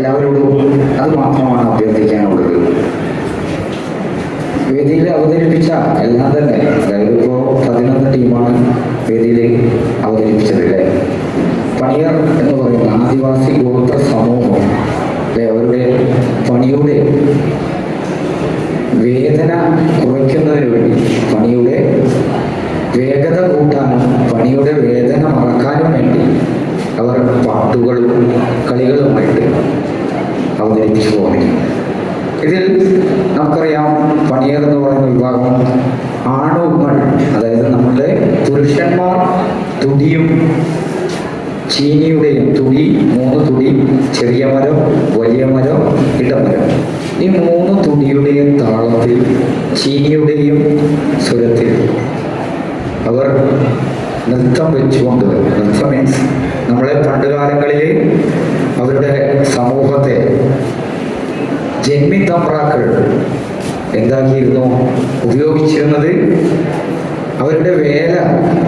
എല്ലാവരോടും അത് മാത്രമാണ് അഭ്യർത്ഥിക്കാനുള്ളത്. വേദിയിൽ അവതരിപ്പിച്ച എല്ലാം തന്നെ അതായത് ഇപ്പോ പതിനൊന്ന് ടീമാണ് വേദിയിൽ അവതരിപ്പിച്ചത് അല്ലേ? പണിയർ എന്ന് പറയുന്ന ആദിവാസി ഗോത്ര സമൂഹം അല്ലെ? അവരുടെ പണിയുടെ വേദന കുറയ്ക്കുന്നതിന് വേണ്ടി പണിയുടെ വേഗത കൂട്ടാനും പണിയുടെ വേദന മറക്കാനും വേണ്ടി അവർ പാട്ടുകളും കളികളുമായിട്ട് അവതരിപ്പിച്ചു പോകുന്നു ഇതിൽ നമുക്കറിയാം പണിയർ എന്ന് പറയുന്ന വിഭാഗം ആണുങ്ങൾ അതായത് നമ്മുടെ പുരുഷന്മാർ തുടിയും ചീനിയുടെയും തുടി മൂന്ന് തുടി ചെറിയ മരം വലിയ മരം ഇടമരം ഈ മൂന്ന് തുടിയുടെയും താളത്തിൽ ചീനിയുടെയും സ്വരത്തിൽ അവർ നൃത്തം വെച്ചുകൊണ്ട് നൃത്തം മീൻസ് നമ്മളെ അവരുടെ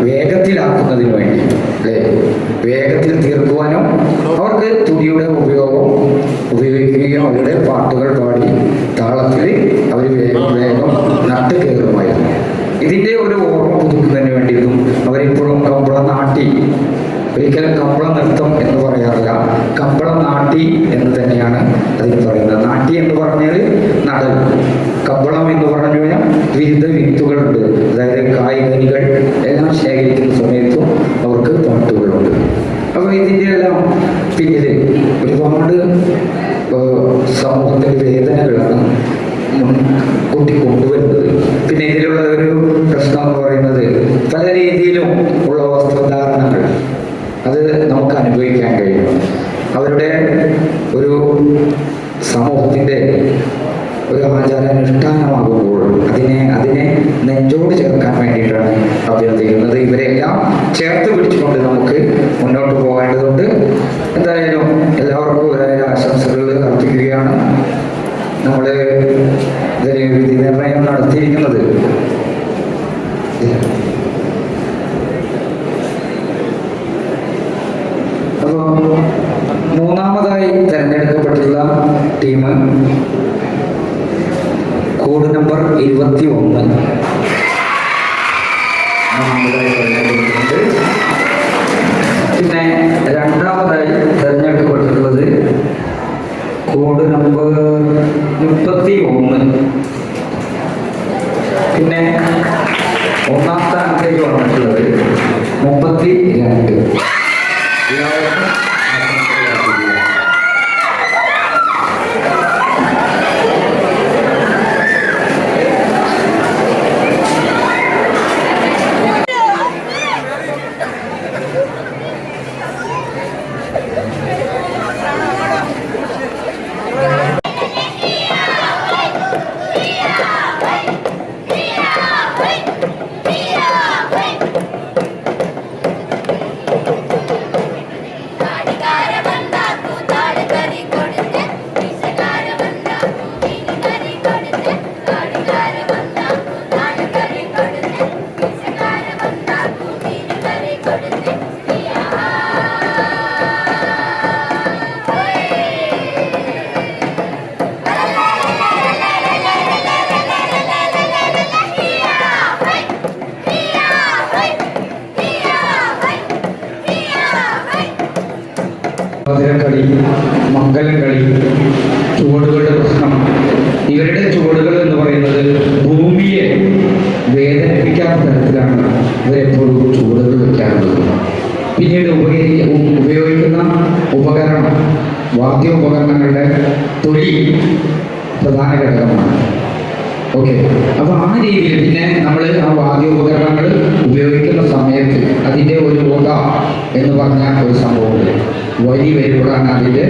വേഗത്തിലാക്കുന്നതിന് വേണ്ടി. അല്ലേ? വേഗത്തിൽ തീർക്കുവാനും അവർക്ക് തുടിയുടെ ഉപയോഗം ഉപയോഗിക്കുകയും അവരുടെ പാട്ടുകൾ പാടി താളത്തിൽ അവർ വേഗം വേഗം നട്ട് കയറുമായിരുന്നു. ഇതിന്റെ ഒരു ഓർമ്മ പുതുക്കുന്നതിന് വേണ്ടിയിട്ടും അവരിപ്പോഴും കമ്പളം നാട്ടി. ഒരിക്കലും കമ്പള നൃത്തം എന്ന് പറയാറില്ല. കമ്പളം നാട്ടി എന്ന് തന്നെയാണ് അതിന് പറയുന്നത്. നാട്ടി എന്ന് പറഞ്ഞാൽ നടൽ. കമ്പളം എന്ന് പറഞ്ഞു കഴിഞ്ഞാൽ വിവിധ വിത്തുകളുണ്ട്. അതായത് കായ്കനികൾ എല്ലാം ശേഖരിക്കുന്ന സമയത്തും അവർക്ക് പാട്ടുകളുണ്ട് അപ്പൊ ഇതിന്റെ എല്ലാം പിന്നിൽ ഒരുപാട് സമൂഹത്തിന്റെ വേദനകളാണ് കൂട്ടിക്കൊണ്ടുവരുന്നത് പിന്നെ ഇതിലുള്ള ഒരു പ്രശ്നം എന്ന് പറയുന്നത് പല രീതിയിലും ഉള്ള വസ്ത്രധാരണങ്ങൾ അത് നമുക്ക് അനുഭവിക്കാൻ കഴിയും അവരുടെ ഒരു സമൂഹത്തിന്റെ ഒരു ആചാരാനുഷ്ഠാനമാകുമ്പോൾ അതിനെ അതിനെ നെഞ്ചോട് ചേർക്കാൻ വേണ്ടിയിട്ടാണ് അഭ്യർത്ഥിക്കുന്നത് ഇവരെല്ലാം ചേർത്ത് പിടിച്ചുകൊണ്ട് നമുക്ക് മുന്നോട്ട് പോകേണ്ടതുണ്ട്. എന്തായാലും എല്ലാവർക്കും ഒരായ ആശംസകൾ അർപ്പിക്കുകയാണ്. നമ്മൾ ഇതിന് വിധി നിർണയം നടത്തിയിരിക്കുന്നത്. അപ്പോൾ മൂന്നാമതായി തിരഞ്ഞെടുക്കപ്പെട്ടുള്ള ടീം കോഡ് നമ്പർ ഇരുപത്തി ഒന്ന് മൂന്നാമതായി കോഡ് നമ്പർ മുപ്പത്തി ഒന്ന് പിന്നെ ഒന്നാം സ്ഥാനത്തേക്ക് വന്നിട്ടുള്ളത് മുപ്പത്തി രണ്ട് കളി മംഗലം കളി ചുവടുകളുടെ പ്രശ്നം. ഇവരുടെ ചുവടുകൾ എന്ന് പറയുന്നത് ഭൂമിയെ വേദനിപ്പിക്കാത്ത തരത്തിലാണ് ഇവരെപ്പോഴും ചുവടുകൾ വെക്കാറുള്ളത്. പിന്നീട് ഉപയോഗി ഉ- ഉപയോഗിക്കുന്ന ഉപകരണം വാദ്യോപകരണങ്ങളുടെ തൊഴിൽ പ്രധാന ഘടകമാണ്. ഓക്കെ അപ്പൊ ആ രീതിയിൽ പിന്നെ നമ്മൾ ആ വാദ്യോപകരണങ്ങൾ ഉപയോഗിക്കുന്ന സമയത്ത് അതിന്റെ ഒരു ഓക എന്ന് പറഞ്ഞ ഒരു സംഭവമുണ്ട് വരി വരുമ്പോഴാണ് അതിന്റെ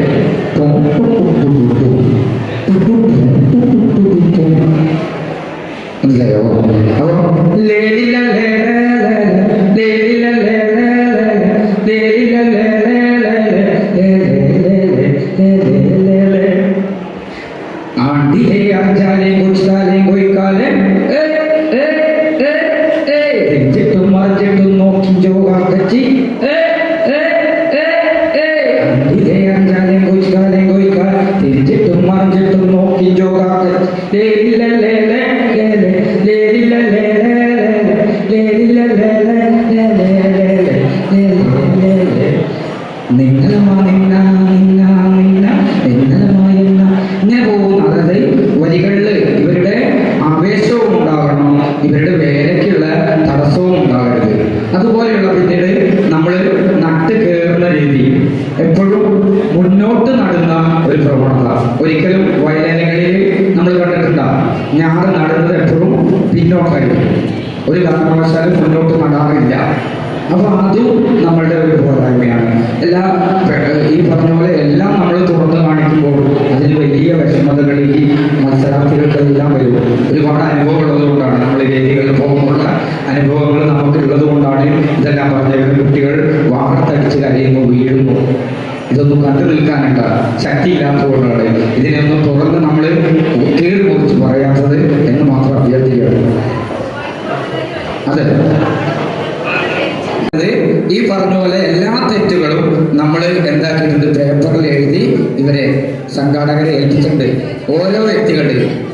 എപ്പോഴും ഒരു കാരണവശാലും മുന്നോട്ട് നടാറില്ല. അപ്പൊ അതും നമ്മളുടെ ഒരു പോരായ്മയാണ് എല്ലാ ഈ പറഞ്ഞ പോലെ എല്ലാം നമ്മൾ തുറന്നു കാണിക്കുമ്പോൾ അതിൽ വലിയ വിഷമതകൾ ഈ മത്സരാർത്ഥികൾക്കെല്ലാം വരും. ഒരുപാട് അനുഭവം ഉള്ളതുകൊണ്ടാണ് നമ്മൾ വേദികളിൽ പോകുമ്പോഴുള്ള അനുഭവങ്ങൾ നമുക്കുള്ളത് കൊണ്ടാണ് ഇതെല്ലാം പറഞ്ഞത്. കുട്ടികൾ വാർത്തടിച്ച് കരയുമ്പോൾ വീഴുമ്പോൾ. ഇതൊന്നും കണ്ടു നിൽക്കാനുണ്ട ശക്തി ഇല്ലാത്തതുകൊണ്ടാണ് ഇതിനെയൊന്നും തുറന്ന് നമ്മൾ കീറി മുറിച്ച് പറയാത്തത് എന്ന് മാത്രം അഭ്യർത്ഥിക്കുകയാണ് അതെ അത് ഈ പറഞ്ഞ പോലെ എല്ലാ തെറ്റുകളും നമ്മൾ എന്താക്കിയിട്ടുണ്ട് പേപ്പറിൽ എഴുതി ഇവരെ സംഘാടകരെ ഏൽപ്പിച്ചിട്ടുണ്ട്. ഓരോ വ്യക്തികളുടെയും